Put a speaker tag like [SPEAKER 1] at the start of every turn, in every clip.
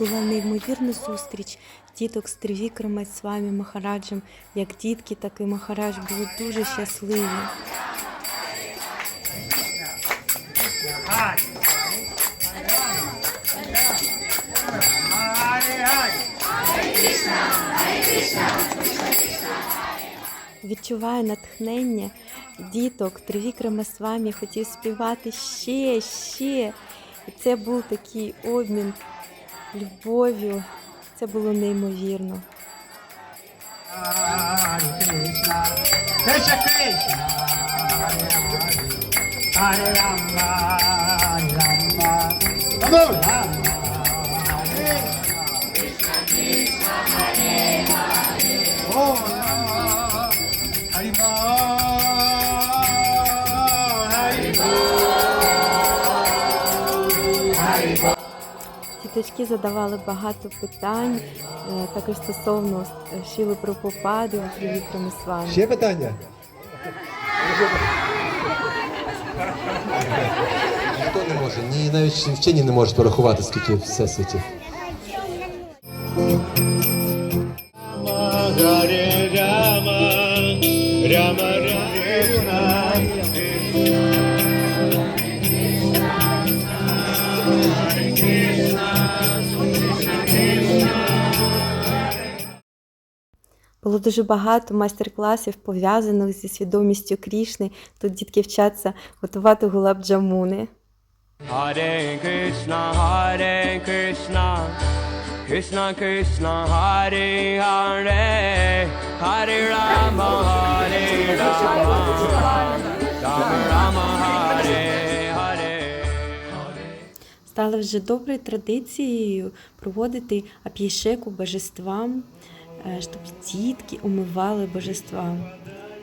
[SPEAKER 1] неймовірну зустріч діток з Трівікрама з вами Махараджем. Як дітки, так і Махарадж були дуже щасливі. Відчуваю натхнення діток. Трівікрама з вами хотів співати ще, ще. І це був такий обмін любов'ю. Це було неймовірно.
[SPEAKER 2] Krishna, Krishna, Hare
[SPEAKER 1] Діточки задавали багато питань, е, також стосовно е, Шіли Прабхупади у Трівікрама з вами.
[SPEAKER 3] Ще питання? Ніхто не може, ні навіть вчені не можуть порахувати, скільки всесвітів.
[SPEAKER 1] Було дуже багато майстер-класів пов'язаних зі свідомістю Крішни. Тут дітки вчаться готувати гулаб-джамуни.
[SPEAKER 4] Hare Krishna, Hare Krishna, Krishna Krishna, Hare Hare, Hare Rama, Hare Rama, Rama Rama, Hare Hare.
[SPEAKER 1] Стало вже доброю традицією проводити ап'єшеку божествам, е, щоб дітки умивали божества.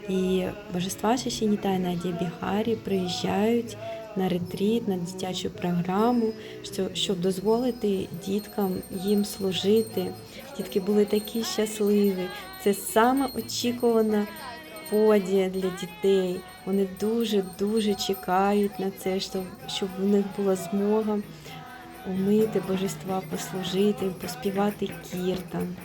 [SPEAKER 1] І божества Шашініта і Надія Бігарі приїжджають на ретріт, на дитячу програму, щоб дозволити діткам їм служити. Дітки були такі щасливі. Це саме очікувана подія для дітей. Вони дуже дуже чекають на це, щоб у них була змога умити божества, послужити, поспівати кіртан.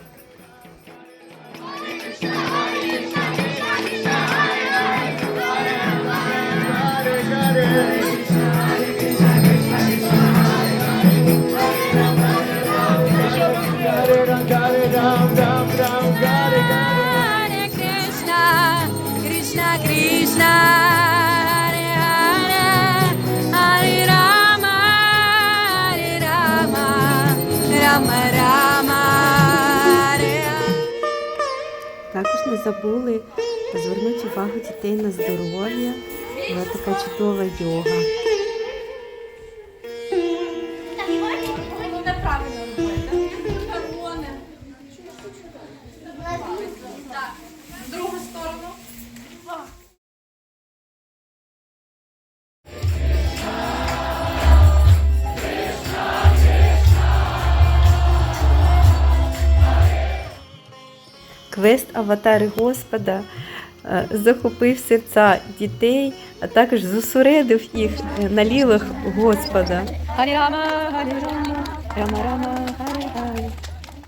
[SPEAKER 1] Також не забули звернути увагу дітей на здоров'я. Була така чудова йога. Квест Аватари Господа е, захопив серця дітей, а також зосередив їх е, на лілах Господа.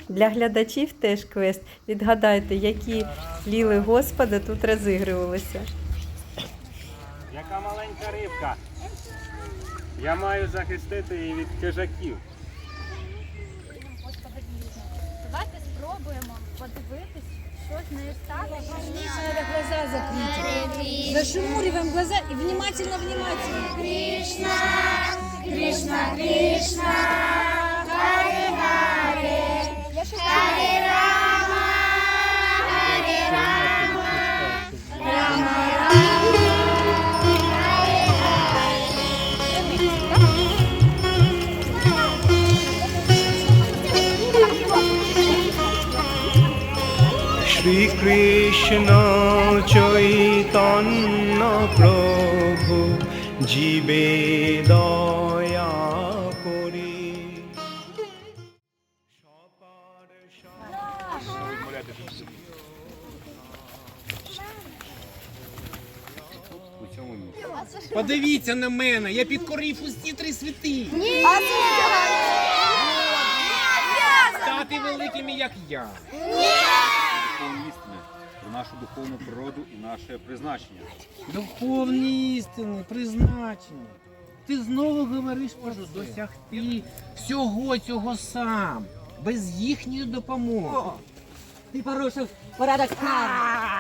[SPEAKER 1] Для глядачів теж квест. Відгадайте, які ліли Господа тут розігрувалися.
[SPEAKER 5] Яка маленька рибка. Я маю захистити її від хижаків.
[SPEAKER 6] Давайте спробуємо подивитись,
[SPEAKER 7] Надо глаза закрыть. Зашумуриваем глаза и внимательно, внимательно. Кришна, Кришна, Кришна, Харе Харе, Харе
[SPEAKER 4] Shri Krishna Chaitanya প্রভু জীবে দয়া করি
[SPEAKER 8] Подивіться на мене, я підкорив усі три світи. Так стати великими, як я.
[SPEAKER 9] Духовні істини про нашу духовну природу і наше призначення.
[SPEAKER 8] Духовні істини, призначення. Ти знову говориш можу досягти всього цього сам, без їхньої допомоги.
[SPEAKER 7] Ти порушив порядок
[SPEAKER 1] Ятон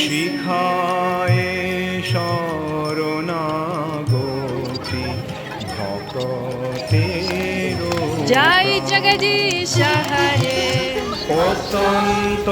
[SPEAKER 4] শিখায়ে শরণাগতি ভকতে
[SPEAKER 1] জয় জগদীশ হরে
[SPEAKER 4] অত্যন্ত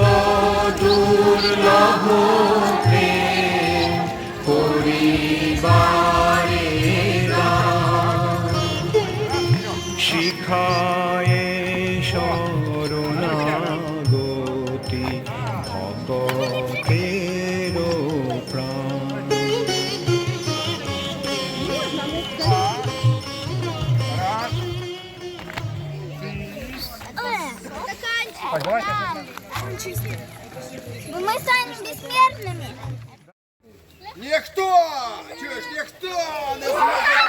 [SPEAKER 6] Мы станем бессмертными.
[SPEAKER 2] Чуєш, ніхто не зможе!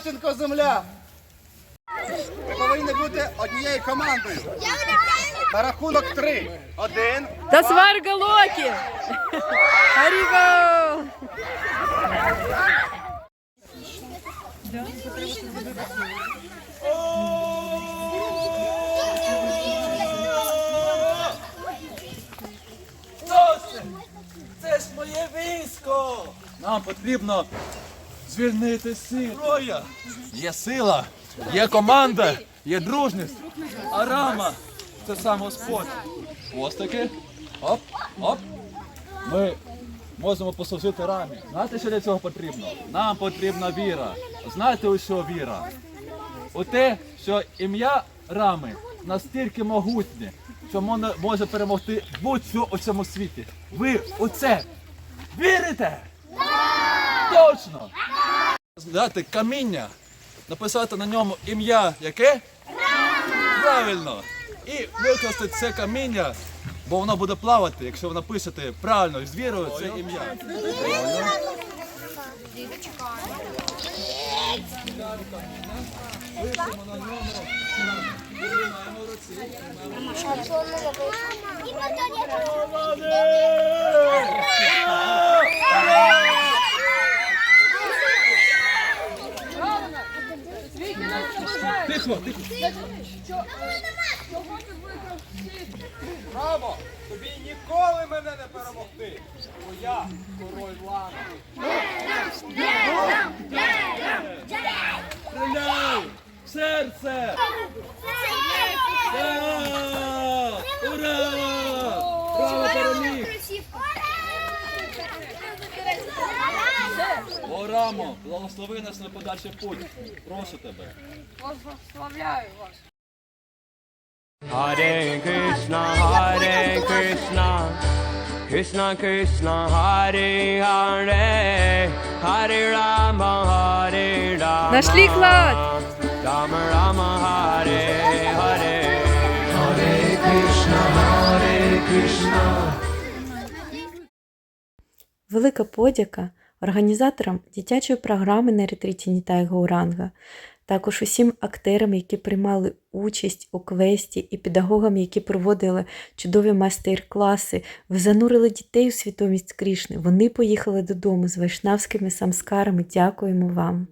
[SPEAKER 2] Матінко земля! Ви повинні бути однією командою. На рахунок три. Один.
[SPEAKER 1] Та сварга Локі! Харіго!
[SPEAKER 2] Це ж моє військо! Нам потрібно звільнити Зброя. Є сила, є команда, є дружність. А рама це сам Господь. Хвостики. Оп, оп. Ми можемо послужити рамі. Знаєте, що для цього потрібно? Нам потрібна віра. Знаєте, у що віра? У те, що ім'я рами настільки могутнє, що може перемогти будь-що у цьому світі. Ви у це вірите? Точно! Взяти каміння, написати на ньому ім'я яке? Правильно! І викласти це каміння, бо воно буде плавати, якщо ви напишете правильно з вірою це ім'я. Тихо, тихо. Браво! тобі ніколи мене не перемогти, бо я король лана. Стріляй! Серце! Так! Ура! Браво, переміг! Благослови нас на подальший путь. Прошу тебе.
[SPEAKER 4] Hare Krishna, Hare Krishna, Krishna Krishna, Hare Hare, Hare Rama, Hare Rama.
[SPEAKER 1] Нашли клад!
[SPEAKER 4] Rama Rama, Hare Hare. Hare Krishna, Hare Krishna.
[SPEAKER 1] Велика подяка організаторам дитячої програми на ретриті Нітай Уранга, також усім актерам, які приймали участь у квесті, і педагогам, які проводили чудові майстер-класи, ви занурили дітей у свідомість Крішни. Вони поїхали додому з вайшнавськими самскарами. Дякуємо вам.